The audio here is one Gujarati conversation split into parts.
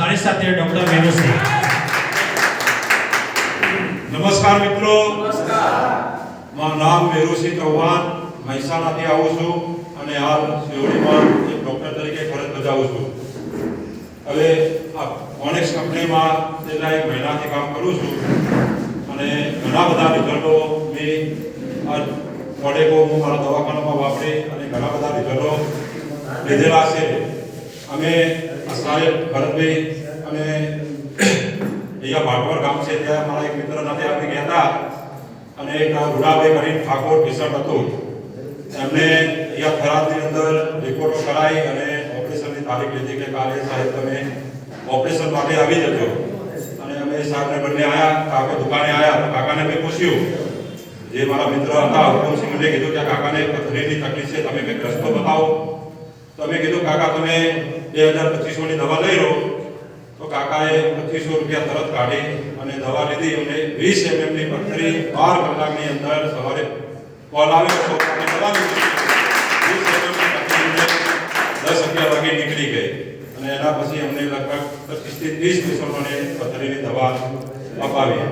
તારી સાથે ડોક્ટર મેનુસિંહ. નમસ્કાર મિત્રો. મારું નામ મેરુસિંહ ચૌહાણ. મહેસાણાથી આવું છું અને હાલ શિવડીમાં એક ડૉક્ટર તરીકે ફરજ બજાવું છું. હવે આ ઓનેક્સ કંપનીમાં છેલ્લા એક મહિનાથી કામ કરું છું અને ઘણા બધા રિઝલ્ટો મેં આ પ્રોડક્ટો હું મારા દવાખાનામાં વાપરી અને ઘણા બધા રિઝલ્ટો લીધેલા છે. અમે સાહેબ ભરતભાઈ અને અહીંયા ભાગવર ગામ છે ત્યાં મારા એક મિત્ર સાથે આપણે ગયા હતા. અને એક રૂડાભાઈ કરીને ઠાકોર પેશન્ટ હતું. એમને અહીંયા થરાદની અંદર રિપોર્ટો કરાવી અને ઓપરેશનની તારીખ લીધી કે કાલે સાહેબ તમે ઓપરેશન માટે આવી જજો. અને અમે સાહેબને બંને આવ્યા કાકા દુકાને આવ્યા કાકાને મેં પૂછ્યું. જે મારા મિત્ર હતા હુકમસિંહ મને કીધું કે કાકાને પથરીની તકલીફ છે, તમે કંઈક રસ્તો બતાવો. તો અમે કીધું, કાકા, તમે બે હજાર પચીસોની દવા લઈ લો તો કાકાએ પચીસો રૂપિયા તરત કાઢી અને દવા લીધી. એમને વીસ એમએમની પથરી બાર કલાકની અંદર સવારે કોલ આવ્યો તો દવા અમને દસ અગિયાર વાગે નીકળી ગઈ. અને એના પછી અમને લગભગ પચીસથી ત્રીસ પેશન્ટોને પથરીની દવા અપાવી.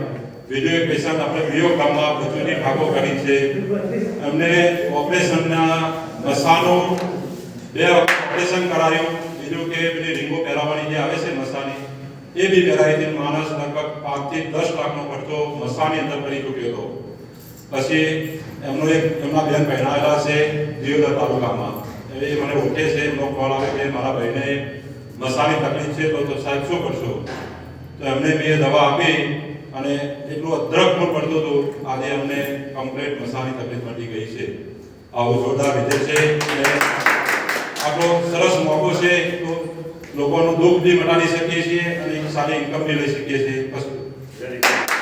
બીજો એક પેશન્ટ આપણે વિયો ગામમાં ભજુની ભાગો કરી છે. એમને ઓપરેશનના મસાનો બે ઓપરેશન કરાયું. બીજું કે પેલી રીંગો પહેરાવવાની જે આવે છે મસાની, એ બી પહેરાવી માણસ લગભગ પાંચથી દસ લાખનો ખર્ચો મસાની અંદર કરી ચૂક્યો હતો. પછી એમનો એક, એમના બેન પહેરાયેલા છે દિયોદર તાલુકામાં. એ મને ઓળખે છે, એમનો કોલ આવે કે મારા ભાઈને મસાની તકલીફ છે, તો સાહેબ શું કરશો? તો એમને બે દવા આપી અને એટલું અદ્રક પણ પડતું હતું, આજે અમને કમ્પ્લીટ મસાની તકલીફ મળી ગઈ છે. આવો જોરદાર વિજય છે આપણો સરસ મોકો છે, તો લોકોનું દુઃખ બી મટાડી શકીએ છીએ અને સારી ઇન્કમ બી લઈ શકીએ છીએ. વસ્તુ